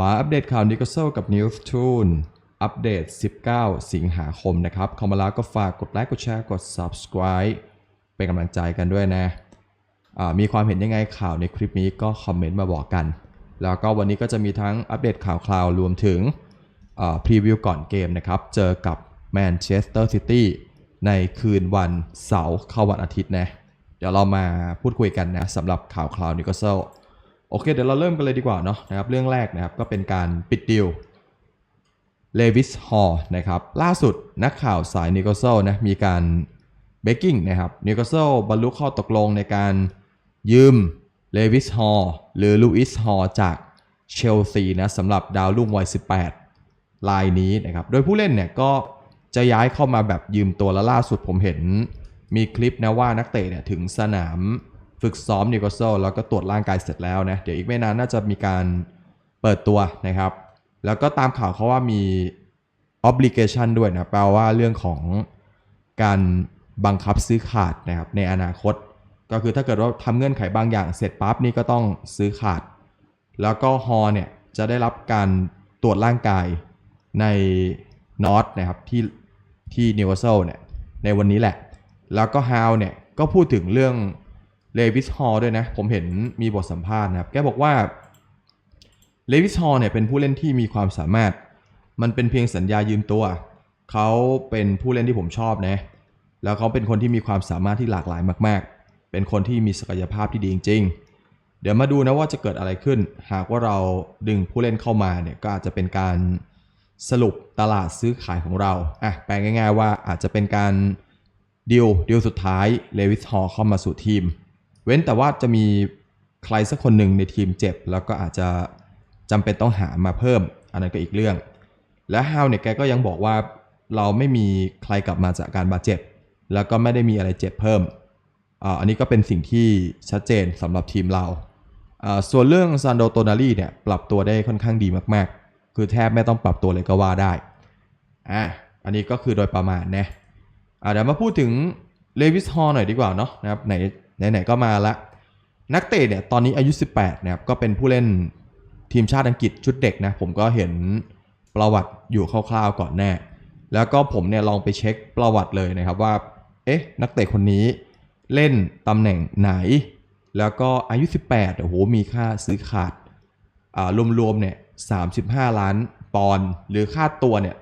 มาอัปเดตข่าวนิโคเซลกับ News Tune อัปเดต 19 สิงหาคมนะครับเข้ามาแล้วก็ฝากกดไลค์ กดแชร์ กด Subscribe เป็นกำลังใจกันด้วยนะมีความเห็นยังไงข่าวในคลิปนี้ก็คอมเมนต์มาบอกกัน แล้วก็วันนี้ก็จะมีทั้งอัปเดตข่าวคราวรวมถึงพรีวิวก่อนเกมนะครับ เจอกับแมนเชสเตอร์ซิตี้ในคืนวันเสาร์เข้าวันอาทิตย์นะ เดี๋ยวเรามาพูดคุยกันนะสำหรับข่าวคราวนิโคเซล โอเค เดี๋ยวเราเริ่มกันเลยดีกว่าเนาะนะครับเรื่องแรกนะครับก็เป็นการปิดดีลเลวิสฮอลนะครับล่าสุดนักข่าวสายนิโคเซลนะมีการเบกกิ้งนะครับนิโคเซลบรรลุข้อตกลงในการยืมเลวิสฮอลหรือลูอิสฮอลจากเชลซีนะสำหรับดาวรุ่งวัย 18 ลายนี้นะครับ โดยผู้เล่นเนี่ยก็จะย้ายเข้ามาแบบยืมตัวและล่าสุดผมเห็นมีคลิปนะว่านักเตะเนี่ยถึงสนาม ฝึกซ้อมนิโคลเซลแล้วก็ตรวจร่างกายเสร็จแล้วนะ เดี๋ยวอีกไม่นานน่าจะมีการเปิดตัวนะครับ แล้วก็ตามข่าวเขาว่ามี obligation ด้วยนะแปลว่าเรื่องของการบังคับซื้อขาดนะครับในอนาคต ก็คือถ้าเกิดว่าทำเงื่อนไขบางอย่างเสร็จปั๊บนี่ก็ต้องซื้อขาด แล้วก็ฮอเนี่ยจะได้รับการตรวจร่างกายในนอตนะครับที่ที่นิวเซลเนี่ยในวันนี้แหละ แล้วก็ฮาวเนี่ยก็พูดถึงเรื่อง เลวิสฮอลด้วยนะ ผมเห็นมีบทสัมภาษณ์นะครับ แกบอกว่าเลวิสฮอลเนี่ยเป็นผู้เล่นที่มีความสามารถ มันเป็นเพียงสัญญายืมตัว เขาเป็นผู้เล่นที่ผมชอบนะ แล้วเขาเป็นคนที่มีความสามารถที่หลากหลายมาก ๆ เป็นคนที่มีศักยภาพที่ดีจริงๆ เดี๋ยวมาดูนะว่าจะเกิดอะไรขึ้น หากว่าเราดึงผู้เล่นเข้ามาเนี่ยก็อาจจะเป็นการสรุปตลาดซื้อขายของเรา อะ แปลง่าย ๆ ว่าอาจจะเป็นการดิวดิวสุดท้ายเลวิสฮอลเข้ามาสู่ทีม เว้นแต่ว่าจะมีใครสักคนหนึ่งในทีมเจ็บ แล้วก็อาจจะจำเป็นต้องหามาเพิ่ม อันนั้นก็อีกเรื่อง และฮาวเนี่ยแกก็ยังบอกว่าเราไม่มีใครกลับมาจากการบาดเจ็บ แล้วก็ไม่ได้มีอะไรเจ็บเพิ่มอันนี้ก็เป็นสิ่งที่ชัดเจนสำหรับทีมเรา ส่วนเรื่องซานโดโตนารีเนี่ยปรับตัวได้ค่อนข้างดีมากๆ คือแทบไม่ต้องปรับตัวเลยก็ว่าได้ อะ อันนี้ก็คือโดยประมาณนะเดี๋ยวมาพูดถึงเลวิสฮอลหน่อยดีกว่าเนาะนะครับไหน ไหนๆก็มาละ นักเตะเนี่ยตอนนี้อายุ 18นะครับก็เป็นผู้เล่นทีมชาติอังกฤษชุดเด็กนะ ผมก็เห็นประวัติอยู่คร่าวๆก่อนแน่ แล้วก็ผมเนี่ยลองไปเช็คประวัติเลยนะครับว่า เอ๊ะ นักเตะคนนี้เล่นตำแหน่งไหน แล้วก็อายุ 18 โอ้โห มีค่าซื้อขาดอ่ารวมๆเนี่ย 35 ล้านปอนด์หรือค่าตัวเนี่ย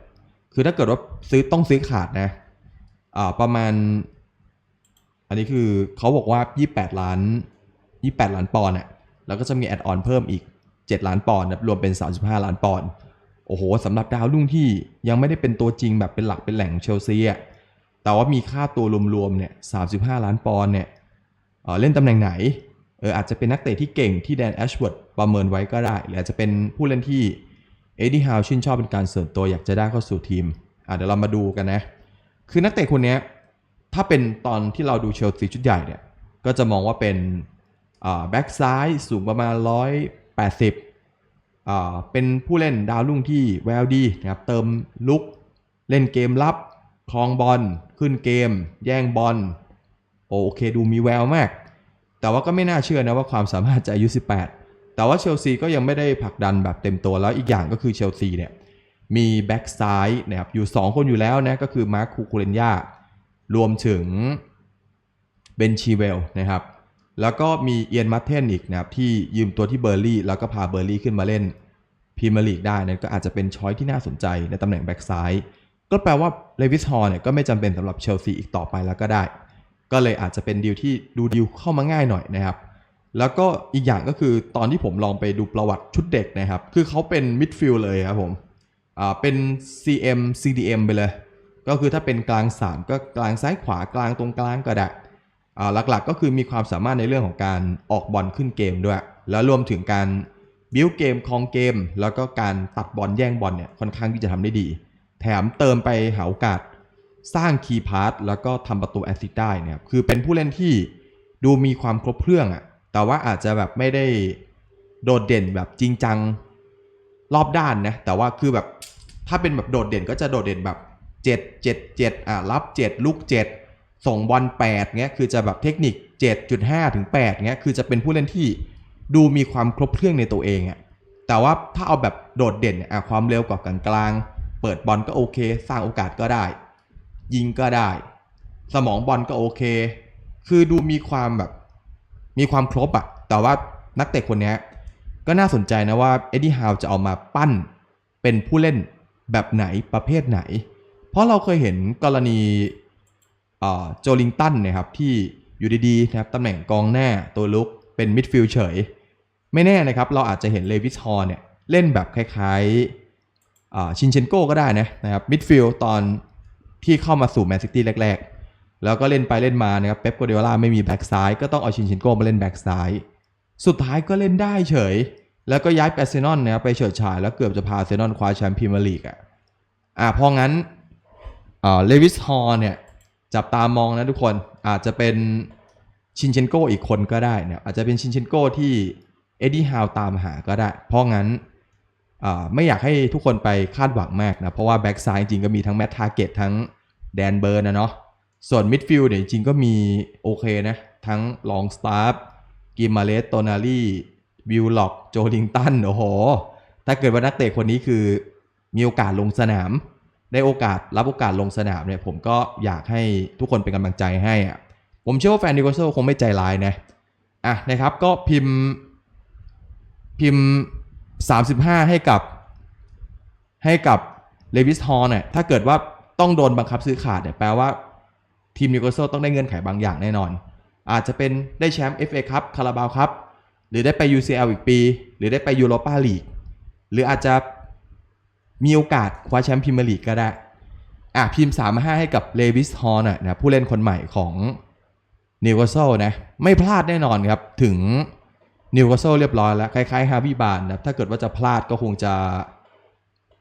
คือถ้าเกิดว่าซื้อต้องซื้อขาดนะอ่าประมาณ อันนี้คือเขาบอกว่า 28 ล้าน 28 ล้านปอนด์อะแล้วก็จะมีแอดออนเพิ่มอีก 7 ล้านปอนด์รวมเป็น 35 ล้านปอนด์โอ้โหสำหรับดาวรุ่งที่ยังไม่ได้เป็นตัวจริงแบบเป็นหลักเป็นแหล่งเชลซีอะแต่ว่ามีค่าตัวรวมๆเนี่ย35 ล้านปอนด์เนี่ยเเล่นตำแหน่งไหนเอออาจจะเป็นนักเตะที่เก่งที่แดนแอชเวิร์ดประเมินไว้ก็ได้ หรืออาจจะเป็นผู้เล่นที่เอ็ดดี้ฮาวชื่นชอบเป็นการส่วนตัวอยากจะได้เข้าสู่ทีมอะเดี๋ยวเรามาดูกันนะ คือนักเตะคนนี้ ถ้าเป็นตอนที่เราดูเชลซีชุดใหญ่เนี่ย ก็จะมองว่าเป็นแบ็กซ้ายสูงประมาณ 180 เป็นผู้เล่นดาวรุ่งที่แววดีนะครับ เติมลุก เล่นเกมรับคลองบอลขึ้นเกม แย่งบอลโอเคดูมีแววมาก แต่ว่าก็ไม่น่าเชื่อนะว่าความสามารถจะอายุ 18 แต่ว่าเชลซีก็ยังไม่ได้ผลักดันแบบเต็มตัวแล้วอีกอย่างก็คือเชลซีเนี่ยมีแบ็กซ้ายนะครับอยู่ 2 คนอยู่แล้วนะก็คือมาร์คคูคูเรนยา รวมถึงเบนชีเวลนะครับ แล้วก็มีเอียนมัตเทนอีกนะครับ ที่ยืมตัวที่เบอร์ลี่ แล้วก็พาเบอร์ลี่ขึ้นมาเล่นพรีเมียร์ลีกได้นั่นก็อาจจะเป็นช้อยที่น่าสนใจในตำแหน่งแบ็กซ้ายก็แปลว่าเลวิสฮอลเนี่ยก็ไม่จำเป็นสำหรับเชลซีอีกต่อไปแล้วก็ได้ ก็เลยอาจจะเป็นดีลที่ดูดีลเข้ามาง่ายหน่อยนะครับ แล้วก็อีกอย่างก็คือตอนที่ผมลองไปดูประวัติชุดเด็กนะครับ คือเขาเป็นมิดฟิลด์เลยครับผมอ่าเป็น CM CDM ไปเลย ก็คือถ้าเป็นกลาง3ก็กลางซ้ายขวากลางตรงกลางก็ได้อ่าหลักๆ ก็คือมีความสามารถในเรื่องของการออกบอลขึ้นเกมด้วย แล้วรวมถึงการบิวเกมคองเกม แล้วก็การตัดบอลแย่งบอลเนี่ยค่อนข้างที่จะทำได้ดี แถมเติมไปหาโอกาสสร้างคีย์พาร์ตแล้วก็ทำประตูแอสซิสต์ได้เนี่ยคือเป็นผู้เล่นที่ดูมีความครบเครื่องอะแต่ว่าอาจจะแบบไม่ได้โดดเด่นแบบจริงจังรอบด้านนะแต่ว่าคือแบบถ้าเป็นแบบโดดเด่นก็จะโดดเด่นแบบ 7 7 7อะรับ 7ลูก7 ส่งบอล8เงี้ยคือจะแบบเทคนิค 7.5 ถึง8เงี้ยคือจะเป็นผู้เล่นที่ดูมีความครบเครื่องในตัวเองอะแต่ว่าถ้าเอาแบบโดดเด่นอะความเร็วกว่ากลางกลางเปิดบอลก็โอเค สร้างโอกาสก็ได้ ยิงก็ได้ สมองบอลก็โอเค คือดูมีความแบบมีความครบอะแต่ว่านักเตะคนนี้ก็น่าสนใจนะว่าเอ็ดดี้ฮาวจะเอามาปั้นเป็นผู้เล่นแบบไหนประเภทไหน เพราะเราเคยเห็นกรณีโจลิงตันนะครับที่อยู่ดีๆนะครับตำแหน่งกองหน้าตัวลุกเป็นมิดฟิลด์เฉย ไม่แน่นะครับ เราอาจจะเห็นเลวิสฮอร์เนี่ยเล่นแบบคล้ายๆชินเชนโก้ก็ได้นะนะครับมิดฟิลด์ตอนที่เข้ามาสู่แมนซิตี้แรก ๆ แล้วก็เล่นไปเล่นมานะครับเป๊ปโกเดล่าไม่มีแบ็กซ้ายก็ต้องเอาชินเชนโก้มาเล่นแบ็กซ้ายสุดท้ายก็เล่นได้เฉย แล้วก็ย้ายไปเซนอลนะครับไปเฉิดฉายแล้วเกือบจะพาเซนอลคว้าแชมป์พรีเมียร์ลีกอะอ่าพราะงั้น เลวิสฮอร์เนี่ยจับตามองนะทุกคนอาจจะเป็นชินเชนโกอีกคนก็ได้เนี่ยอาจจะเป็นชินเชนโกที่เอ็ดดี้ฮาวตามหาก็ได้ เพราะงั้นไม่อยากให้ทุกคนไปคาดหวังมากนะ เพราะว่าแบ็กซ้ายจริงๆก็มีทั้งแมตทาร์เก็ตทั้งแดนเบิร์นนะเนาะส่วนมิดฟิลด์เนี่ยจริงๆก็มีโอเคนะ ทั้งลองสตาร์ฟกิมมาเลสโตนาลีวิลล็อก โจลิงตัน โอ้โห ถ้าเกิดว่านักเตะคนนี้คือมีโอกาสลงสนาม ได้โอกาสรับโอกาสลงสนามเนี่ยผมก็อยากให้ทุกคนเป็นกำลังใจให้อะผมเชื่อว่าแฟนนิโคลโซคงไม่ใจร้ายนะอะนะครับก็พิมพ์พิมพ์ 35 ให้กับให้กับเลวิสฮอร์เนี่ยถ้าเกิดว่าต้องโดนบังคับซื้อขาดเนี่ยแปลว่าทีมนิโคลโซต้องได้เงื่อนไขบางอย่างแน่นอน อาจจะเป็นได้แชมป์ FA ครับคาราบาวครับ หรือได้ไป UCL อีกปี หรือได้ไปยูโรปาลีกหรืออาจจะ มีโอกาสคว้าแชมป์พรีเมียร์ลีกก็ได้ อะพิมพ์35ให้กับเลวิสฮอร์นะผู้เล่นคนใหม่ของนิวคาสเซิลนะไม่พลาดแน่นอนครับ ถึงนิวคาสเซิลเรียบร้อยแล้ว คล้ายๆฮาวิบานนะถ้าเกิดว่าจะพลาดก็คงจะ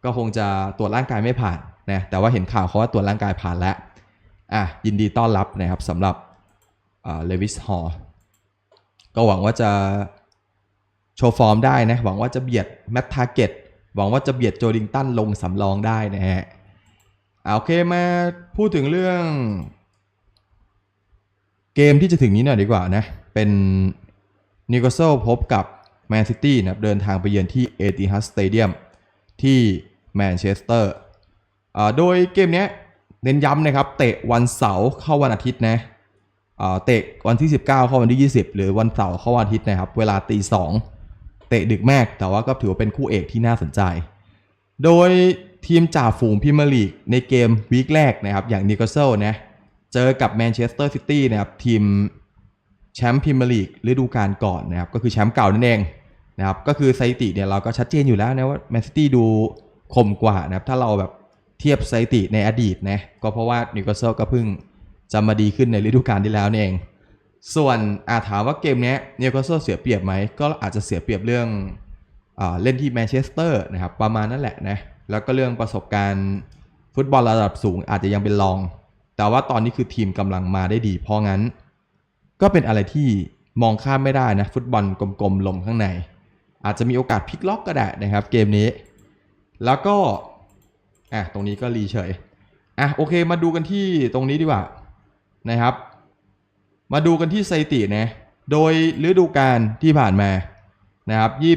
ก็คงจะตรวจร่างกายไม่ผ่านนะแต่ว่าเห็นข่าวเขาว่าตรวจร่างกายผ่านแล้วอะยินดีต้อนรับนะครับสำหรับเลวิสฮอร์ก็หวังว่าจะโชว์ฟอร์มได้นะ หวังว่าจะเบียดแมตทาร์เก็ต หวังว่าจะเบียดโจลิงตันลงสำรองได้นะฮะอ่าโอเคมาพูดถึงเรื่อง เกมที่จะถึงนี้หน่อยดีกว่านะ เป็นนิโคลโซพบกับแมนซิตี้นะครับเดินทางไปเยือนที่เอติฮัดสเตเดียมที่แมนเชสเตอร์อ่าโดยเกมเนี้ยเน้นย้ำนะครับ เตะวันเสาร์เข้าวันอาทิตย์นะอ่าเตะวันที่ 19 เข้าวันที่ 20 หรือวันเสาร์เข้าวันอาทิตย์นะครับ เวลาตีสอง เตะดึกมากแต่ว่าก็ถือว่าเป็นคู่เอกที่น่าสนใจ โดยทีมจ่าฝูงพรีเมียร์ลีกในเกมวีคแรกนะครับอย่างนิโคลเซลนะเจอกับแมนเชสเตอร์ซิตี้นะครับทีมแชมป์พรีเมียร์ลีกฤดูกาลก่อนนะครับก็คือแชมป์เก่านั่นเองนะครับก็คือสถิติเนี่ยเราก็ชัดเจนอยู่แล้วนะว่าแมนซิตี้ดูคมกว่านะครับถ้าเราแบบเทียบสถิติในอดีตนะก็เพราะว่านิโคลเซลก็เพิ่งจะมาดีขึ้นในฤดูกาลที่แล้วนี่เอง ส่วนอาถามว่าเกมนี้นิวคาสเซิลเสียเปรียบไหม ก็อาจจะเสียเปรียบเรื่องอเล่นที่แมนเชสเตอร์นะครับประมาณนั่นแหละนะแล้วก็เรื่องประสบการณ์ฟุตบอลระดับสูงอาจจะยังเป็นรอง แต่ว่าตอนนี้คือทีมกำลังมาได้ดีเพราะงั้น ก็เป็นอะไรที่มองข้ามไม่ได้นะ ฟุตบอลกลมๆลมข้างใน อาจจะมีโอกาสพลิกล็อกก็ได้นะครับเกมนี้ แล้วก็อะตรงนี้ก็รีเฉยอะโอเคมาดูกันที่ตรงนี้ดีกว่านะครับ มาดูกันที่สถิตินะโดยฤดูกาลที่ผ่านมานะครับยี่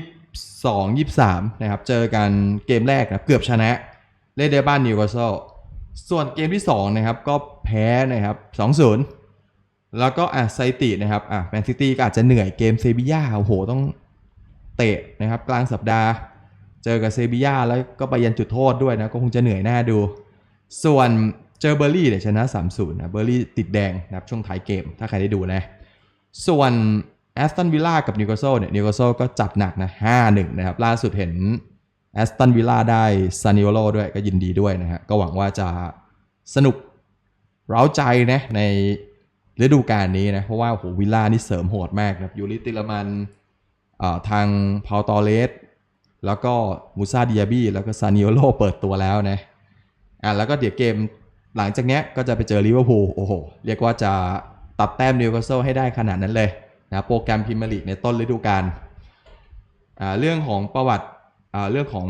สองยี่สามนะครับเจอกันเกมแรกนะเกือบชนะเล่นในบ้านนิวคาสเซิลส่วนเกมที่2นะครับก็แพ้นะครับ2-0แล้วก็อะสถิตินะครับอะแมนซิตี้ก็อาจจะเหนื่อยเกมเซบีย่าโอ้โหต้องเตะนะครับกลางสัปดาห์ เจอกับเซบีย่าแล้วก็ไปยันจุดโทษด้วยนะก็คงจะเหนื่อยหน้าดู ส่วน เจอเบอร์ลี่เนี่ยชนะ 3-0นะเบอร์ลี่ติดแดงนะครับช่วงท้ายเกม ถ้าใครได้ดูนะ ส่วนแอสตันวิลล่ากับนิวคาสเซิลเนี่ยนิวคาสเซิลก็จัดหนักนะ5-1นะครับล่าสุดเห็นแอสตันวิลล่าได้ซานิโอโลด้วยก็ยินดีด้วยนะฮะก็หวังว่าจะสนุกเร้าใจนะในฤดูกาลนี้นะ เพราะว่าโหวิลล่านี่เสริมโหดมากนะครับยูริติลมันอ่าทางพาวตอเลสแล้วก็มูซาดิยาบีแล้วก็ซานิโอโลเปิดตัวแล้วนะอะแล้วก็เดี๋ยวเกม หลังจากเนี้ยก็จะไปเจอลิเวอร์พูลโอ้โห เรียกว่าจะตัดแต้มนิวคาสเซิลให้ได้ขนาดนั้นเลยนะโปรแกรมพรีเมียร์ลีกในต้นฤดูกาลเรื่องของประวัติเรื่องของ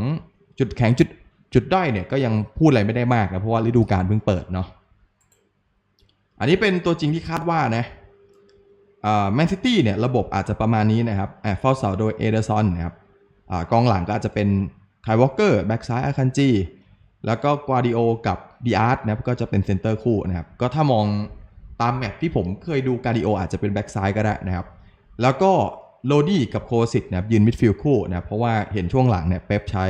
จุดแข็งจุดจุดด้อยเนี่ยก็ยังพูดอะไรไม่ได้มากนะเพราะว่าฤดูกาลเพิ่งเปิดเนาะอันนี้เป็นตัวจริงที่คาดว่านะแมนซิตี้เนี่ยระบบอาจจะประมาณนี้นะครับอ่าเฝ้าเสาโดยเอเดอร์ซอนนะครับอกองหลังก็อาจจะเป็นไคยวอลเกอร์แบ็กซ้ายอาคันจี แล้วก็กวาดิโอกับดีอาร์ตนะครับก็จะเป็นเซนเตอร์คู่นะครับ ก็ถ้ามองตามแมตช์ที่ผมเคยดูกาดิโออาจจะเป็นแบ็กซ้ายก็ได้นะครับ แล้วก็โลดี้กับโคสิตนะครับยืนมิดฟิลด์คู่นะครับเพราะว่าเห็นช่วงหลังเนี่ยเป๊ปใช้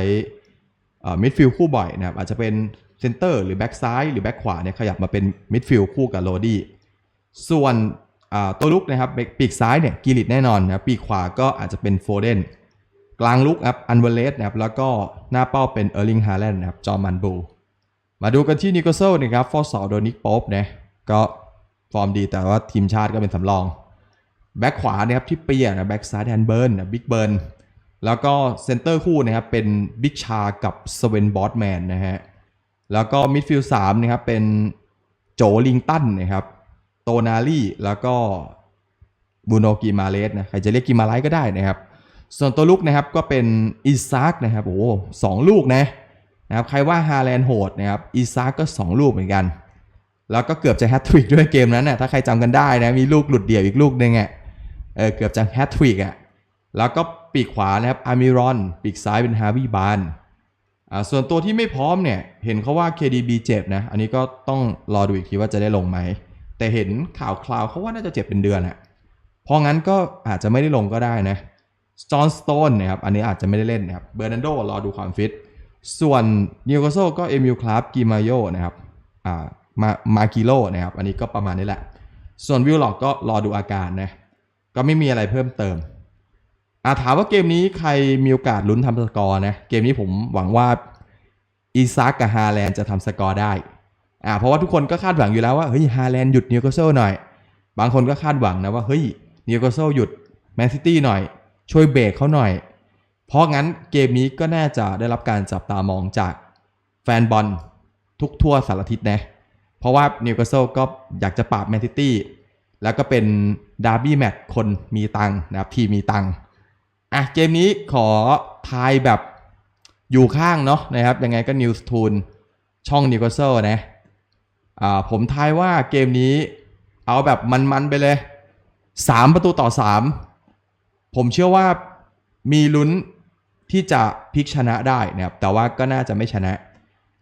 มิดฟิลด์คู่บ่อยนะครับอาจจะเป็นเซนเตอร์หรือแบ็กซ้ายหรือแบ็กขวาเนี่ยขยับมาเป็นมิดฟิลด์คู่กับโลดี้ส่วนตัวลุกนะครับปีกซ้ายเนี่ยกิริตแน่นอนนะปีกขวาก็อาจจะเป็นโฟเดน กลางลุกครับอันเวเลสนะครับแล้วก็หน้าเป้าเป็นเออร์ลิงฮาแลนด์นะครับจอมันบูมาดูกันที่นิโคลเซลนะครับฟอร์สอโดนิกโป๊ปนะก็ฟอร์มดีแต่ว่าทีมชาติก็เป็นสำรอง แบ็คขวานะครับที่เปียนะแบ็คซ้ายแดนเบิร์นนะบิ๊กเบิร์นแล้วก็เซนเตอร์คู่นะครับเป็นบิ๊กชากับสเวนบอสแมนนะฮะแล้วก็มิดฟิลด์สามนะครับเป็นโจลิงตันนะครับโตนาลี่แล้วก็บูโนกิมาเลสนะใครจะเรียกกิมาไลก็ได้นะครับ ส่วนตัวลุกนะครับก็เป็นอิซากนะครับโอ้สองลูกนะนะครับใครว่าฮาแลนโหดนะครับอิซากก็ 2 ลูกเหมือนกัน แล้วก็เกือบจะแฮตทริกด้วยเกมนั้นนะถ้าใครจำกันได้นะมีลูกหลุดเดี่ยวอีกลูกนึงอะเออเกือบจะแฮตทริกอะแล้วก็ปีกขวานะครับอามิรอน ปีกซ้ายเป็นฮาวิบานอ่าส่วนตัวที่ไม่พร้อมเนี่ย เห็นเขาว่า KDB เจ็บนะ อันนี้ก็ต้องรอดูอีกทีว่าจะได้ลงไหม แต่เห็นข่าวคราวเขาว่าน่าจะเจ็บเป็นเดือนอะเพราะงั้นก็อาจจะไม่ได้ลงก็ได้นะ จอห์นสโตนนะครับอันนี้อาจจะไม่ได้เล่นนะครับเบอร์นันโดรอดูความฟิต ส่วนนิวคาสเซิลก็เอมิลคลาฟกิมาโยนะครับอ่ามามากิโลนะครับอันนี้ก็ประมาณนี้แหละ ส่วนวิลล็อกก็รอดูอาการนะก็ไม่มีอะไรเพิ่มเติมอาถามว่าเกมนี้ใครมีโอกาสลุ้นทำสกอร์นะเกมนี้ผมหวังว่าอีซากกับฮาแลนด์จะทำสกอร์ได้อ่าเพราะว่าทุกคนก็คาดหวังอยู่แล้วว่าเฮ้ยฮาแลนด์หยุดนิวคาสเซิลหน่อย บางคนก็คาดหวังนะว่าเฮ้ยนิวคาสเซิลหยุดแมนซิตี้หน่อย ช่วยเบรกเขาหน่อย เพราะงั้นเกมนี้ก็น่าจะได้รับการจับตามองจากแฟนบอลทุกทั่วสารทิศนะ เพราะว่านิวคาสเซิลก็อยากจะปราบแมนซิตี้ แล้วก็เป็นดาร์บี้แมตช์คนมีตังค์นะครับทีมมีตังค์อะเกมนี้ขอทายแบบอยู่ข้างเนาะนะครับยังไงก็นิวส์ทูนช่องนิวคาสเซิลนะอ่าผมทายว่าเกมนี้เอาแบบมันๆไปเลย 3 ประตูต่อ 3 ผมเชื่อว่ามีลุ้นที่จะพลิกชนะได้นะครับแต่ว่าก็น่าจะไม่ชนะ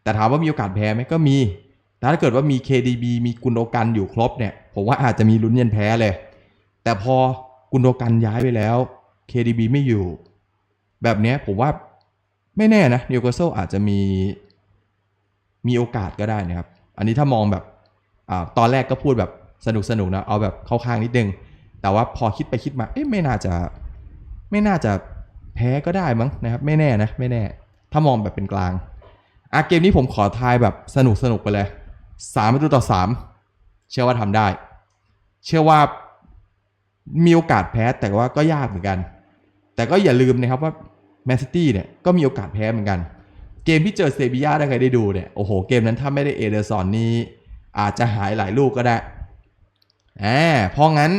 แต่ถามว่ามีโอกาสแพ้ไหมก็มีแต่ถ้าเกิดว่ามี KDB มีกุนโดกันอยู่ครบเนี่ยผมว่าอาจจะมีลุ้นเย็นแพ้เลย แต่พอกุนโดกันย้ายไปแล้ว KDB ไม่อยู่ แบบนี้ผมว่าไม่แน่นะนิวคาสเซิลอาจจะมีมีโอกาสก็ได้นะครับ อันนี้ถ้ามองแบบอตอนแรกก็พูดแบบสนุกสนุกๆนะเอาแบบเข้าข้างนิดนึง แต่ว่าพอคิดไปคิดมา เอ๊ะไม่น่าจะ ไม่น่าจะแพ้ก็ได้มั้งนะครับ ไม่แน่นะ ไม่แน่ ถ้ามองแบบเป็นกลางอะเกมนี้ผมขอทายแบบสนุกสนุกไปเลยสามประตูต่อสามเชื่อว่าทำได้ เชื่อว่ามีโอกาสแพ้แต่ว่าก็ยากเหมือนกัน แต่ก็อย่าลืมนะครับว่าแมนซิตี้เนี่ยก็มีโอกาสแพ้เหมือนกัน เกมที่เจอเซบีย่าถ้ใครได้ดูเนี่ยโอ้โหเกมนั้นถ้าไม่ได้เอเดอร์ซอนนี่อาจจะหายหลายลูกก็ได้อ่าเพราะงั้น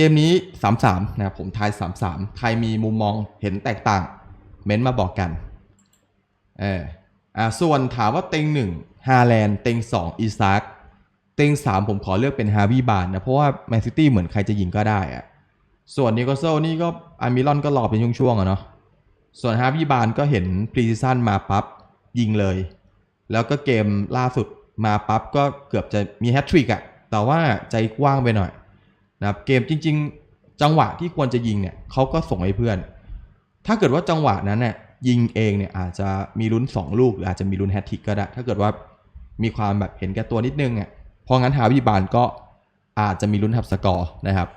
เกมนี้ 3-3 นะครับผมทาย 3-3 ใครมีมุมมองเห็นแตกต่าง เม้นต์มาบอกกันเอออ่าส่วนถามว่าเต็ง1ฮาแลนด์เต็ง2อีซากเต็ง3ผมขอเลือกเป็นฮาวิบานนะ เพราะว่าแมนซิตี้เหมือนใครจะยิงก็ได้อะส่วนนิโคลเซนี่ก็อามิลอนก็รอเป็นช่วงๆอะเนาะส่วนฮาวิบานก็เห็นพรีซิซันมาปั๊บยิงเลย แล้วก็เกมล่าสุดมาปั๊บก็เกือบจะมีแฮตทริกอะแต่ว่าใจกว้างไปหน่อย นะครับเกมจริง ๆ จังหวะที่ควรจะยิงเนี่ยเขาก็ส่งให้เพื่อน ถ้าเกิดว่าจังหวะนั้นเนี่ยยิงเองเนี่ยอาจจะมีลุ้น 2 ลูกหรืออาจจะมีลุ้นแฮตทิกก็ได้ ถ้าเกิดว่ามีความแบบเห็นแก่ตัวนิดนึงอะเพราะงั้นฮาวิบานก็อาจจะมีลุ้นทับสกอร์นะครับ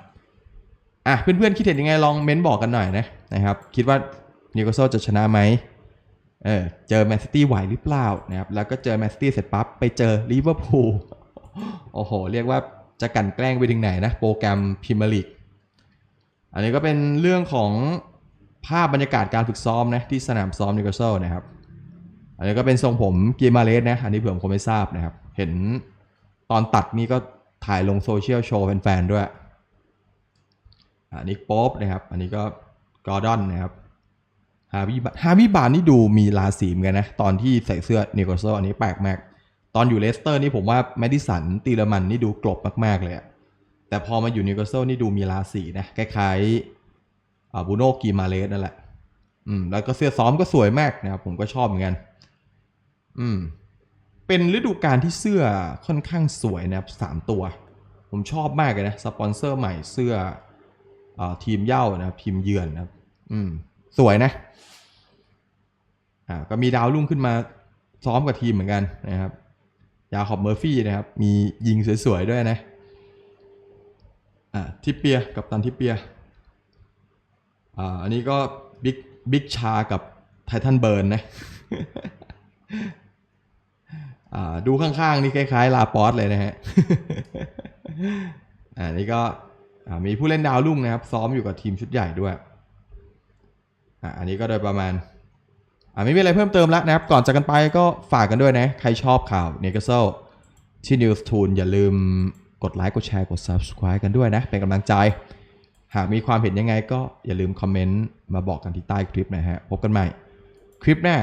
อะเพื่อนๆคิดเห็นยังไงลองเม้นบอกกันหน่อยนะนะครับ คิดว่านิวคาสเซิลจะชนะไหมเออเจอแมนซิตี้ไหวหรือเปล่านะครับแล้วก็เจอแมนซิตี้เสร็จปั๊บไปเจอลิเวอร์พูลโอ้โห เรียกว่า จะกันแกล้งไปถึงไหนนะโปรแกรมพรีเมียร์ลีกอันนี้ก็เป็นเรื่องของภาพบรรยากาศการฝึกซ้อมนะที่สนามซ้อมนิวคาสเซิลนะครับ อันนี้ก็เป็นทรงผมกีมาเลสนะอันนี้เผื่อผมไม่ทราบนะครับ เห็นตอนตัดนี่ก็ถ่ายลงโซเชียลโชว์แฟนๆด้วยอันนี้โป๊บนะครับ อันนี้ก็กอร์ดอนนะครับฮาวิบาฮาวิบานนี่ดูมีราศีเหมือนกันนะ ตอนที่ใส่เสื้อนิวคาสเซิลอันนี้แปลกมาก ตอนอยู่เลสเตอร์นี่ผมว่าแมดิสันตีละมันนี่ดูกลบมาก ๆ เลยแต่พอมาอยู่นิวคาสเซิลนี่ดูมีราศีนะคล้ายๆบูโนกีมาเลสนั่นแหละอืมแล้วก็เสื้อซ้อมก็สวยมากนะครับผมก็ชอบเหมือนกัน อืม เป็นฤดูกาลที่เสื้อค่อนข้างสวยนะครับสามตัว ผมชอบมากเลยนะสปอนเซอร์ใหม่เสื้ออทีมเย้านะครับทีมเยือนนะครับ อืม สวยนะ อ่า ก็มีดาวรุ่งขึ้นมาซ้อมกับทีมเหมือนกันนะครับ ยาขอบเมอร์ฟี่นะครับ มียิงสวยๆด้วยนะ อ่าทิปเปียกับตันทิปเปีย อ่า อันนี้ก็บิ๊กบิ๊กชากับไททันเบิร์นนะ อ่า ดูข้างๆ นี่คล้ายๆ ลาปอสเลยนะฮะ อ่า นี่ก็มีผู้เล่นดาวรุ่งนะครับ ซ้อมอยู่กับทีมชุดใหญ่ด้วย อ่าอันนี้ก็โดยประมาณ ไม่มีอะไรเพิ่มเติมแล้วนะครับ ก่อนจากกันไปก็ฝากกันด้วยนะ ใครชอบข่าวเนกเซลที่ News t o o l อย่าลืมกดไลค์กดแชร์กด Subscribe กันด้วยนะ เป็นกำลังใจ หากมีความเห็นยังไงก็อย่าลืมคอมเมนต์มาบอกกันที่ใต้คลิปนะฮะ พบกันใหม่ คลิปหน้า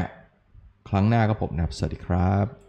ครั้งหน้าก็ผมนะครับ สวัสดีครับ